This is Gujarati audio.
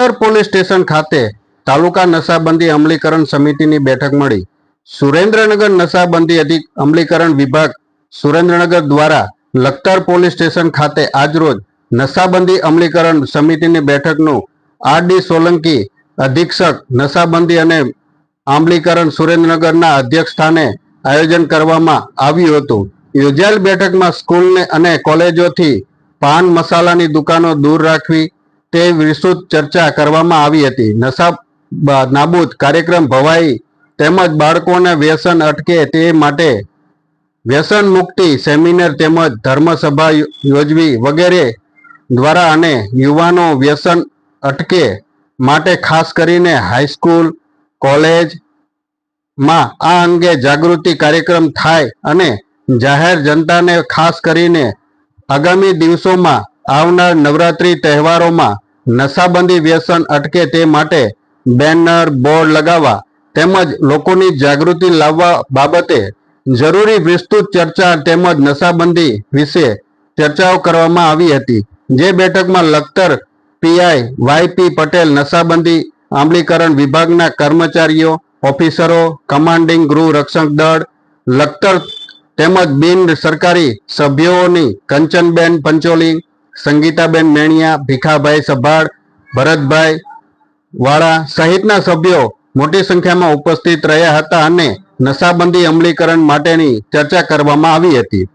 સદર પોલીસ સ્ટેશન ખાતે તાલુકા નશાબંધી અમલીકરણ સમિતિની બેઠક મળી. સુરેન્દ્રનગર નશાબંધી અધિક, અમલીકરણ વિભાગ સુરેન્દ્રનગર દ્વારા લખતર પોલીસ સ્ટેશન ખાતે આજરોજ નશાબંધી અમલીકરણ સમિતિની બેઠકનું આર ડી સોલંકી અધિક્ષક નશાબંધી અને આમલીકરણ સુરેન્દ્રનગરના અધ્યક્ષ સ્થાને આયોજન કરવામાં આવ્યું હતું. યોજાયેલ બેઠકમાં સ્કૂલને અને કોલેજોથી પાન મસાલાની દુકાનો દૂર રાખવી તે વિસ્તૃત ચર્ચા કરવામાં આવી હતી. નશા નાબૂદ કાર્યક્રમ ભવાઈ તેમજ બાળકોને વ્યસન અટકે તે માટે વ્યસન મુક્તિ સેમિનાર તેમજ ધર્મસભા યોજવી વગેરે દ્વારા અને યુવાનો વ્યસન અટકે માટે ખાસ કરીને હાઈસ્કૂલ, કોલેજમાં આ અંગે જાગૃતિ કાર્યક્રમ થાય અને જાહેર જનતાને ખાસ કરીને આગામી દિવસોમાં આવનાર નવરાત્રી તહેવારોમાં નશાબંધી વ્યસન અટકે તે માટે બેનર, બોર્ડ લગાવવા તેમજ લોકોની જાગૃતિ લાવવા બાબતે જરૂરી વિસ્તૃત ચર્ચા તેમજ નશાબંધી વિશે ચર્ચાઓ કરવામાં આવી હતી. જે બેઠકમાં Lakhtar, PI Y P Patel, નશાબંધી આમલીકરણ વિભાગના કર્મચારીઓ, ઓફિસરો, કમાન્ડિંગ ગૃહ રક્ષક દળ, લખતર તેમજ બિન સરકારી સભ્યોની કંચનબેન પંચોલી સંગીતાબેન મેણિયા, ભીખાભાઈ સભાડ ભરતભાઈ વાળા સહિતના સભ્યો મોટી સંખ્યામાં ઉપસ્થિત રહ્યા હતા અને નશાબંધી અમલીકરણ માટેની ચર્ચા કરવામાં આવી હતી.